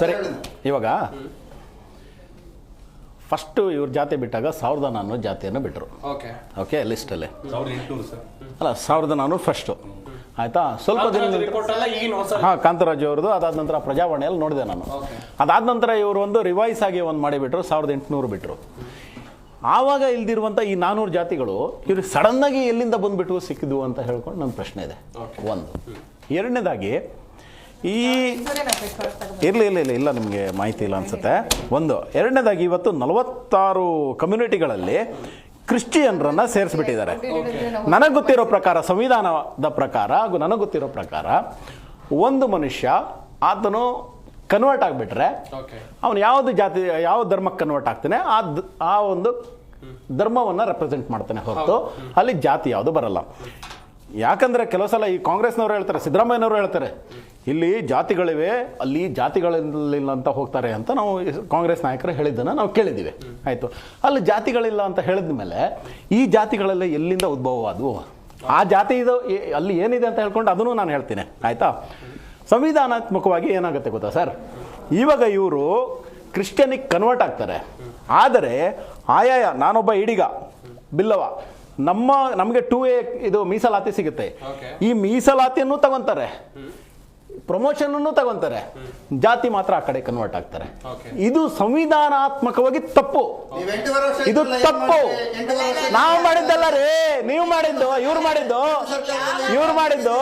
ಸರಿ ಇವಾಗ ಫಸ್ಟು ಇವ್ರ ಜಾತಿ ಬಿಟ್ಟಾಗ ಸಾವಿರದ ನಾನ್ನೂರು ಜಾತಿಯನ್ನು ಬಿಟ್ಟರು ಓಕೆ. ಓಕೆ ಲಿಸ್ಟಲ್ಲಿ ಅಲ್ಲ. ಸಾವಿರದ ನಾನ್ನೂರು ಫಸ್ಟು ಆಯಿತಾ? ಸ್ವಲ್ಪ ದಿನ ಹಾಂ ಕಾಂತರಾಜು ಅವ್ರದ್ದು ಅದಾದ ನಂತರ ಪ್ರಜಾವಾಣಿಯಲ್ಲಿ ನೋಡಿದೆ ನಾನು. ಅದಾದ ನಂತರ ಇವರು ಒಂದು ರಿವೈಸ್ ಆಗಿ ಒಂದು ಮಾಡಿಬಿಟ್ರು ಸಾವಿರದ ಎಂಟುನೂರು ಬಿಟ್ಟರು ಆವಾಗ ಇಲ್ದಿರುವಂಥ ಈ ನಾನ್ನೂರು ಜಾತಿಗಳು ಇವ್ರಿಗೆ ಸಡನ್ನಾಗಿ ಎಲ್ಲಿಂದ ಬಂದುಬಿಟ್ಟು ಸಿಕ್ಕಿದ್ವು ಅಂತ ಹೇಳ್ಕೊಂಡು ನನ್ನ ಪ್ರಶ್ನೆ ಇದೆ. ಒಂದು. ಎರಡನೇದಾಗಿ ಈ ಇರಲಿ ಇಲ್ಲ ಇಲ್ಲ ಇಲ್ಲ ನಿಮಗೆ ಮಾಹಿತಿ ಇಲ್ಲ ಅನ್ಸುತ್ತೆ. ಒಂದು ಎರಡನೇದಾಗಿ ಇವತ್ತು ನಲವತ್ತಾರು ಕಮ್ಯುನಿಟಿಗಳಲ್ಲಿ ಕ್ರಿಶ್ಚಿಯನ್ರನ್ನ ಸೇರಿಸ್ಬಿಟ್ಟಿದ್ದಾರೆ. ನನಗೆ ಗೊತ್ತಿರೋ ಪ್ರಕಾರ ಸಂವಿಧಾನದ ಪ್ರಕಾರ ಹಾಗೂ ನನಗೆ ಗೊತ್ತಿರೋ ಪ್ರಕಾರ ಒಂದು ಮನುಷ್ಯ ಆತನು ಕನ್ವರ್ಟ್ ಆಗಿಬಿಟ್ರೆ ಅವನು ಯಾವುದು ಜಾತಿ ಯಾವ ಧರ್ಮಕ್ಕೆ ಕನ್ವರ್ಟ್ ಆಗ್ತಾನೆ ಆ ಆ ಒಂದು ಧರ್ಮವನ್ನು ರೆಪ್ರೆಸೆಂಟ್ ಮಾಡ್ತಾನೆ ಹೊರತು ಅಲ್ಲಿ ಜಾತಿ ಯಾವುದು ಬರಲ್ಲ. ಯಾಕಂದ್ರೆ ಕೆಲವು ಸಲ ಈ ಕಾಂಗ್ರೆಸ್ನವರು ಹೇಳ್ತಾರೆ ಸಿದ್ದರಾಮಯ್ಯನವರು ಹೇಳ್ತಾರೆ ಇಲ್ಲಿ ಜಾತಿಗಳಿವೆ ಅಲ್ಲಿ ಜಾತಿಗಳಿಲ್ಲ ಅಂತ ಹೋಗ್ತಾರೆ ಅಂತ ನಾವು ಕಾಂಗ್ರೆಸ್ ನಾಯಕರು ಹೇಳಿದ್ದನ್ನು ನಾವು ಕೇಳಿದ್ದೀವಿ. ಆಯಿತು. ಅಲ್ಲಿ ಜಾತಿಗಳಿಲ್ಲ ಅಂತ ಹೇಳಿದ ಮೇಲೆ ಈ ಜಾತಿಗಳೆಲ್ಲ ಎಲ್ಲಿಂದ ಉದ್ಭವವಾದವು? ಆ ಜಾತಿ ಇದು ಅಲ್ಲಿ ಏನಿದೆ ಅಂತ ಹೇಳ್ಕೊಂಡು ಅದನ್ನು ನಾನು ಹೇಳ್ತೀನಿ. ಆಯಿತಾ? ಸಂವಿಧಾನಾತ್ಮಕವಾಗಿ ಏನಾಗುತ್ತೆ ಗೊತ್ತಾ ಸರ್? ಇವಾಗ ಇವರು ಕ್ರಿಶ್ಚಿಯನಿಗೆ ಕನ್ವರ್ಟ್ ಆಗ್ತಾರೆ. ಆದರೆ ಆಯಾಯ ನಾನೊಬ್ಬ ಇಡಿಗ ಬಿಲ್ಲವ ನಮ್ಮ ನಮಗೆ ಟೂ ಎ ಇದು ಮೀಸಲಾತಿ ಸಿಗುತ್ತೆ. ಈ ಮೀಸಲಾತಿಯನ್ನು ತಗೊಂತಾರೆ. ಪ್ರಮೋಷನ್ ತಗೊಂತಾರೆ. ಜಾತಿ ಮಾತ್ರ ಆ ಕಡೆ ಕನ್ವರ್ಟ್ ಆಗ್ತಾರೆ. ಇದು ಸಂವಿಧಾನಾತ್ಮಕವಾಗಿ ತಪ್ಪು. ನೀವ್ ಎಂಟೂವರೆ ವರ್ಷ ಇದು ತಪ್ಪು. ನಾವು ಮಾಡಿದ್ದಲ್ಲ ರೀ. ನೀವು ಮಾಡಿದ್ದು ಇವ್ರು ಮಾಡಿದ್ದು. ಇವ್ರು ಮಾಡಿದ್ದು.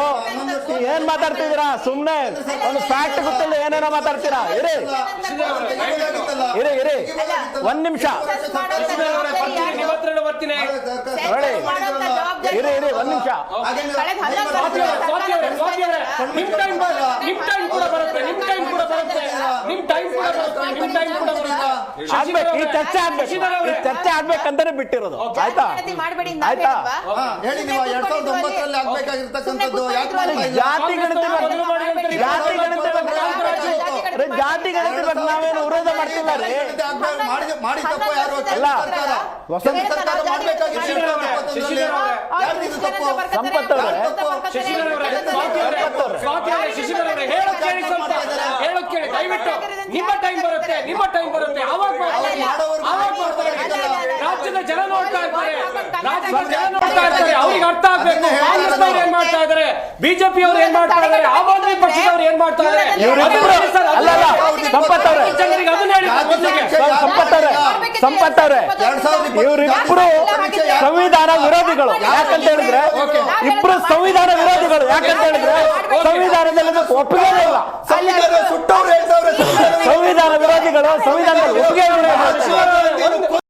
ಏನ್ ಮಾತಾಡ್ತಿದ್ದೀರಾ? ಸುಮ್ನೆ. ಒಂದು ಫ್ಯಾಕ್ಟ್ ಗೊತ್ತಿಲ್ಲ ಏನೇನೋ ಮಾತಾಡ್ತೀರಾ? ಇರಿ. ಇರಿ ಇರಿ. ಒಂದ್ ನಿಮಿಷ. ಇರಿ ಇರಿ ಒಂದ್ ನಿಮಿಷ. ಅವರೇ, ಅವರೇ, ಸ್ವಾತಿ ನಿಮ್ ಟೈಮ್ ನಿಮ್ ಟೈಮ್ ಕೂಡ ಬರುತ್ತೆ ನಿಮ್ ಟೈಮ್ ಕೂಡ ಬರುತ್ತೆ. ನಿಮ್ ಟೈಮ್ ಕೂಡ ಬರುತ್ತೆ ನಿಮ್ ಟೈಮ್ ಕೂಡ ಬರುತ್ತೆ. ಆಗ್ಬೇಕು ಈ ಚರ್ಚೆ ಆಗ್ಬೇಕು. ಈ ಚರ್ಚೆ ಆಗ್ಬೇಕಂತಾನೆ ಬಿಟ್ಟಿರೋದು. ಆಯ್ತಾ? ಆಯ್ತಾ? ಹೇಳಿ ನೀವು ಎರಡ್ ಸಾವಿರದ ಒಂಬತ್ತರಲ್ಲಿ ಆಗ್ಬೇಕಾಗಿರ್ತಕ್ಕಂಥದ್ದು? ಜಾತಿ ಗಣತಿ ಜಾತಿ ಗಣತಿ ಜಾತಿ ಗಣತಿ ಬಗ್ಗೆ ನಾವೇನು ವಿರೋಧ ಮಾಡ್ತಿಲ್ಲ ರೀ? ಮಾಡಿ ಮಾಡಿ ತಪ್ಪು ಯಾರು ಅಲ್ಲ. ಸರ್ಕಾರ ವಸಂತ ಸರ್ಕಾರ ಮಾಡ್ಬೇಕಾಗಿತ್ತು ಶಶಿಧರ್ ಅವರೇ, ಶಶಿಧರ್ ಅವರೇ. ಯಾರ್ದು ಇದು ತಪ್ಪು ಸಂಪತ್ ಅವರೇ ಶಶಿಧರ್ ಅವರೇ, ಸ್ವಾತಿ ಅವರೇ, ಸ್ವಾತಿ ಅವರೇ, ಶಶಿಧರ್ ಅವರೇ, ಹೇಳೋದ್ ಕೇಳಿ ಸ್ವಲ್ಪ ಹೇಳೋದ್ ಕೇಳಿ ದಯವಿಟ್ಟು ನಿಮ್ಮ ಟೈಮ್ ಬರುತ್ತೆ ನಿಮ್ಮ ಟೈಮ್ ಬರುತ್ತೆ. ಆವಾಗ ರಾಜ್ಯದ ಜನ ನೋಡ್ತಾ ಇದ್ದಾರೆ ರಾಜ್ಯದ ಜನ ನೋಡ್ತಾ ಇದ್ದಾರೆ ಅವ್ರಿಗೆ ಅರ್ಥ ಆಗ್ಬೇಕು. ಕಾಂಗ್ರೆಸ್ನವ್ರು ಏನ್ ಮಾಡ್ತಾ ಇದಾರೆ? ಬಿಜೆಪಿ ಅವ್ರು ಏನ್ ಮಾಡ್ತಾ ಇದಾರೆ? ಆಮ್ ಆದ್ಮಿ ಪಕ್ಷದವ್ರು ಏನ್ ಮಾಡ್ತಾ ಇದಾರೆ? ಅವರೇ. ಜನರಿಗೆ ಅದನ್ನ ಹೇಳಿ. ಅವರೇ ಸಂಪತ್ ಅವರೇ ಎರಡ್ ಇವರಿಬ್ರು ಸಂವಿಧಾನ ವಿರೋಧಿಗಳು. ಯಾಕಂತ ಹೇಳಿದ್ರೆ ಇಬ್ರು ಸಂವಿಧಾನ ವಿರೋಧಿಗಳು. ಯಾಕಂತ ಹೇಳಿದ್ರೆ ಸಂವಿಧಾನದಲ್ಲಿ ಒಪ್ಪಿಗೆ ಇಲ್ಲ. ಸಂವಿಧಾನ ವಿರೋಧಿಗಳು ಸಂವಿಧಾನದಲ್ಲಿ ಒಪ್ಪಿಗೆ ಇಲ್ಲ.